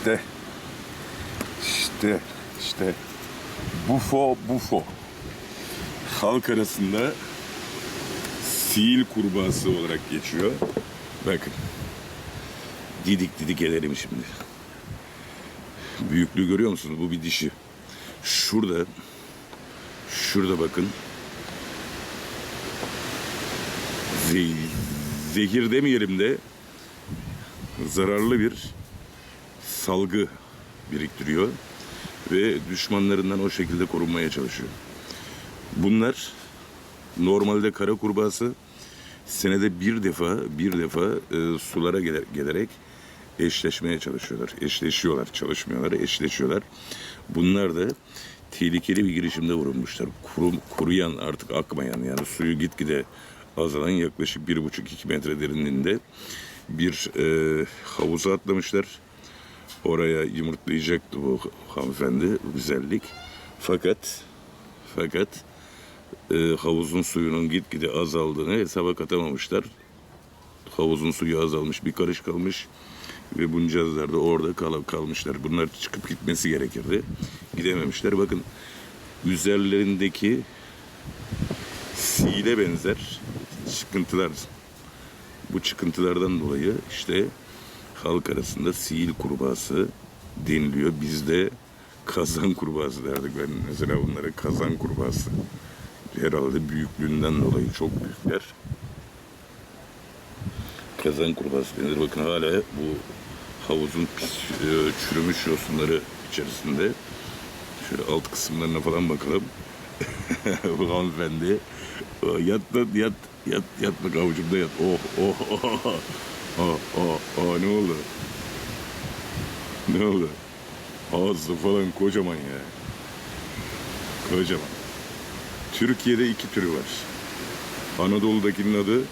İşte. İşte. işte. Bufo bufo. Halk arasında sil kurbağası olarak geçiyor. Bakın. Didik didik ederim şimdi. Büyüklüğü görüyor musunuz? Bu bir dişi. Şurada şurada bakın. Ze- zehir demeyelim de zararlı bir salgı biriktiriyor ve düşmanlarından o şekilde korunmaya çalışıyor. Bunlar normalde kara kurbağası senede bir defa bir defa e, sulara gele- gelerek eşleşmeye çalışıyorlar. Eşleşiyorlar, çalışmıyorlar, eşleşiyorlar. Bunlar da tehlikeli bir girişimde vurulmuşlar. Kuru, kuruyan artık akmayan yani suyu gitgide azalan yaklaşık bir buçuk iki metre derinliğinde bir e, havuza atlamışlar. Oraya yumurtlayacaktı bu hanımefendi, güzellik. Fakat fakat e, havuzun suyunun gitgide azaldığını hesaba katamamışlar. Havuzun suyu azalmış, bir karış kalmış ve buncazlar da orada kal kalmışlar. Bunlar çıkıp gitmesi gerekirdi. Gidememişler. Bakın üzerlerindeki sile benzer çıkıntılar. Bu çıkıntılardan dolayı işte halk arasında sil kurbağası deniliyor. Bizde kazan kurbağası derdik. Ben mesela bunlara kazan kurbağası. Herhalde büyüklüğünden dolayı çok büyükler. Kazan kurbağası denir. Bakın hala bu havuzun pis, e, çürümüş yosunları içerisinde. Şöyle alt kısımlarına falan bakalım. bu hanımefendi. "Aa, Yat yat. Yat yat bak avucumda yat. Oh oh oh. Oh oh oh, ne oldu? Ne oldu? Ağzı falan kocaman ya. Kocaman. Türkiye'de iki türü var. Anadolu'dakinin adı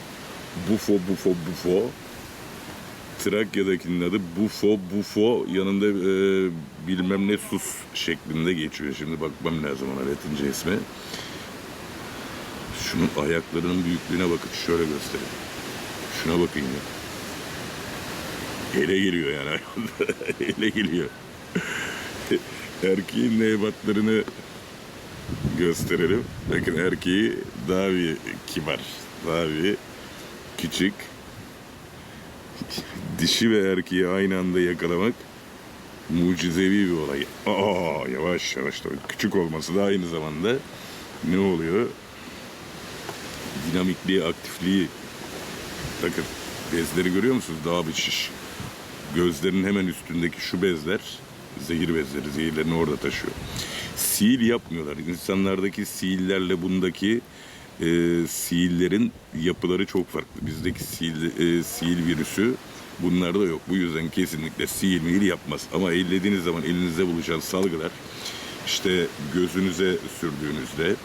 Bufo Bufo Bufo. Trakya'dakinin adı Bufo Bufo yanında e, bilmem ne sus şeklinde geçiyor. Şimdi bakmam lazım ona Latince ismi. Şunun ayaklarının büyüklüğüne bakın. Şöyle göstereyim. Şuna bakın ya. Ele geliyor yani. Ele geliyor. Erkeğin nebatlarını gösterelim. Bakın erkeği daha bir kibar, daha bir küçük. Dişi ve erkeği aynı anda yakalamak mucizevi bir olay. Aa yavaş yavaş tabii. Küçük olması da aynı zamanda ne oluyor? Dinamikliği, aktifliği. Bakın bezleri görüyor musunuz? Daha bir şiş. Gözlerinin hemen üstündeki şu bezler zehir bezleri, zehirlerini orada taşıyor. Sil yapmıyorlar. İnsanlardaki siillerle bundaki e, siillerin yapıları çok farklı. Bizdeki sil, e, sil virüsü bunlarda yok. Bu yüzden kesinlikle sil mil yapmaz. Ama ellediğiniz zaman elinizde buluşan salgılar işte gözünüze sürdüğünüzde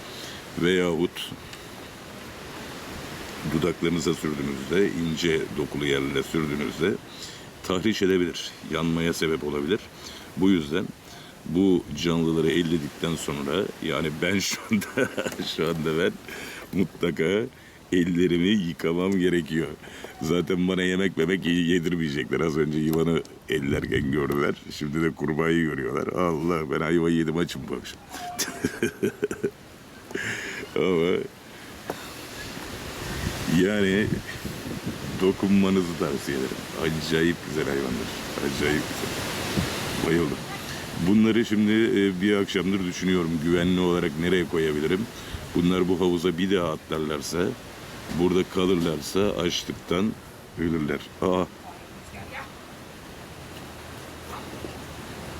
veyahut dudaklarınıza sürdüğünüzde, ince dokulu yerlere sürdüğünüzde tahriş edebilir, yanmaya sebep olabilir. Bu yüzden bu canlıları elledikten sonra yani ben şu anda şu anda ben mutlaka ellerimi yıkamam gerekiyor. Zaten bana yemek memek yedirmeyecekler. Az önce yılanı ellerken gördüler. Şimdi de kurbağayı görüyorlar. Allah ben ayva yedim açım bu akşam. Ama yani dokunmanızı tavsiye ederim. Acayip güzel hayvanlar. Acayip güzel. Bayıldım. Bunları şimdi e, bir akşamdır düşünüyorum. Güvenli olarak nereye koyabilirim? Bunlar bu havuza bir daha atlarlarsa, burada kalırlarsa açlıktan ölürler. Aa.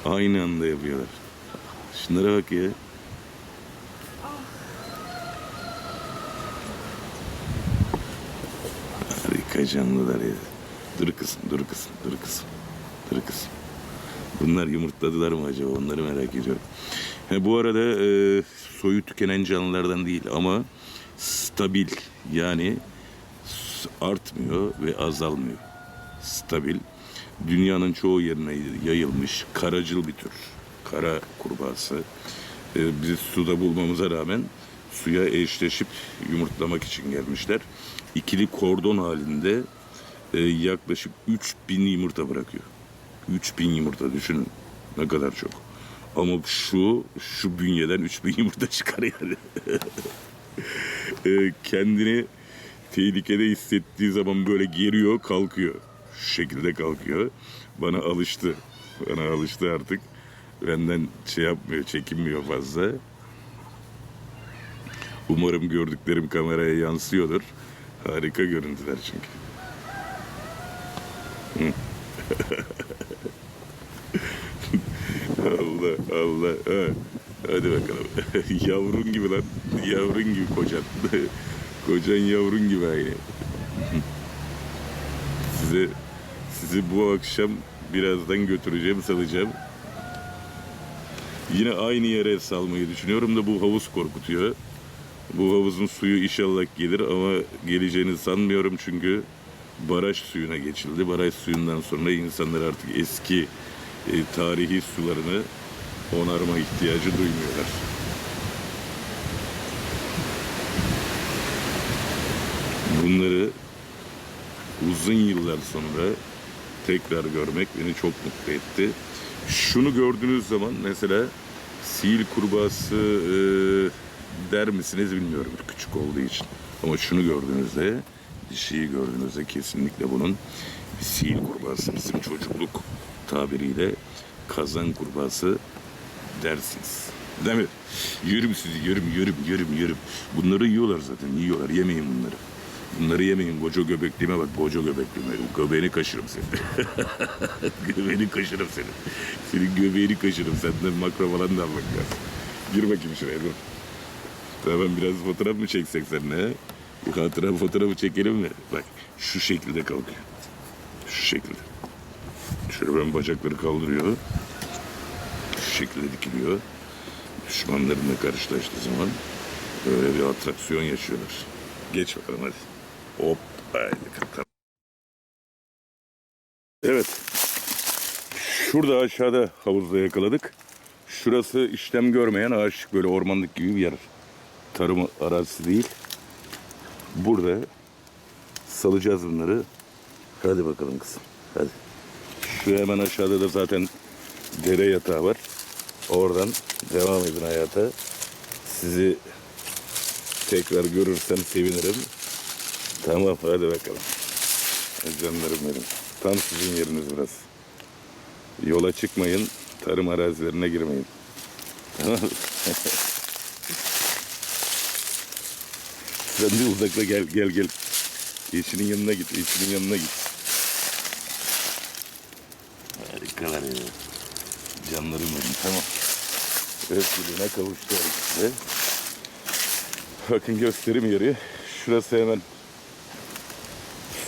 Aynı anda yapıyorlar. Şunlara bak ya. Harika canlılar ya. Dur kızım, dur kızım, dur kızım. Dur kızım. Bunlar yumurtladılar mı acaba? Onları merak ediyorum. Ha, bu arada e, soyu tükenen canlılardan değil ama stabil yani artmıyor ve azalmıyor. Stabil. Dünyanın çoğu yerine yayılmış karacıl bir tür. Kara kurbağası. E, bizi suda bulmamıza rağmen suya eşleşip yumurtlamak için gelmişler. İkili kordon halinde e, yaklaşık 3000 yumurta bırakıyor. 3000 yumurta düşünün. Ne kadar çok. Ama şu şu bünyeden 3000 yumurta çıkar yani. Ee, kendini tehlikede hissettiği zaman böyle geriyor, kalkıyor. Şu şekilde kalkıyor. Bana alıştı. Bana alıştı artık. Benden şey yapmıyor, çekinmiyor fazla. Umarım gördüklerim kameraya yansıyordur. Harika görüntüler çünkü. Allah Allah. Ha. Hadi bakalım. yavrun gibi lan. Yavrun gibi kocan. kocan yavrun gibi aynı. size sizi bu akşam birazdan götüreceğim, salacağım. Yine aynı yere salmayı düşünüyorum da bu havuz korkutuyor. Bu havuzun suyu inşallah gelir ama geleceğini sanmıyorum çünkü baraj suyuna geçildi. Baraj suyundan sonra insanlar artık eski e, tarihi sularını onarma ihtiyacı duymuyorlar. Bunları uzun yıllar sonra tekrar görmek beni çok mutlu etti. Şunu gördüğünüz zaman mesela sil kurbağası e, der misiniz bilmiyorum küçük olduğu için. Ama şunu gördüğünüzde, dişiyi gördüğünüzde kesinlikle bunun bir sil kurbağası bizim çocukluk tabiriyle kazan kurbağası dersiniz. Değil mi? Yürüm sizi, yürüm, yürüm, yürüm, yürüm. Bunları yiyorlar zaten, yiyorlar. Yemeyin bunları. Bunları yemeyin. Koca göbekliğime bak, koca göbekliğime. Göbeğini kaşırım seni. göbeğini kaşırım seni. Senin göbeğini kaşırım. Senden makro falan da almak lazım. Gir bakayım şuraya dur. Tamam biraz fotoğraf mı çeksek seninle? Bir hatıra fotoğrafı çekelim mi? Bak şu şekilde kalkıyor. Şu şekilde. Şöyle ben bacakları kaldırıyor. Şu şekilde dikiliyor. Düşmanlarıyla karşılaştığı zaman böyle bir atraksiyon yaşıyorlar. Geç bakalım hadi. Hop. Haydi. Evet. Şurada aşağıda havuzda yakaladık. Şurası işlem görmeyen ağaçlık böyle ormanlık gibi bir yer. Tarım arazisi değil. Burada salacağız bunları. Hadi bakalım kızım. Hadi. Şu hemen aşağıda da zaten dere yatağı var. Oradan devam edin hayata. Sizi tekrar görürsem sevinirim. Tamam hadi bakalım. Canlarım benim. Tam sizin yeriniz burası. Yola çıkmayın. Tarım arazilerine girmeyin. Tamam mı? Sen de uzakla gel gel gel. Eşinin yanına git. Eşinin yanına git. Harikalar ya. Canlarım benim. Tamam. Özgürlüğüne kavuştu herkese. Bakın gösterim yeri. Şurası hemen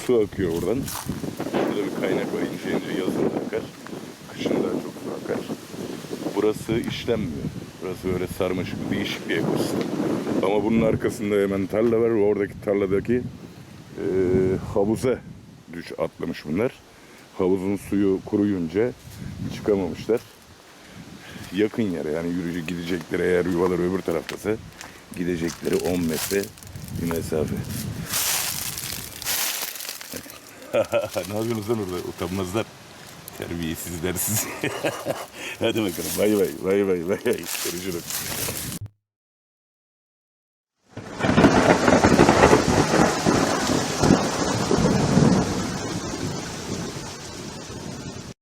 su akıyor oradan. Burada bir kaynak var. İnce ince yazın da akar. Kışın daha çok su akar. Burası işlenmiyor. Burası öyle sarmaşık değişik bir ekosistem. Ama bunun arkasında hemen tarla var ve oradaki tarladaki e, havuza düş atlamış bunlar. Havuzun suyu kuruyunca çıkamamışlar. Yakın yere yani yürüyücü gidecekleri eğer yuvaları öbür taraftasa gidecekleri 10 metre bir mesafe. ne yapıyorsunuz lan orada? Utanmazlar. Terbiyesizler sizi. Hadi bakalım. Bay bay. Bay bay. Bay. Görüşürüz.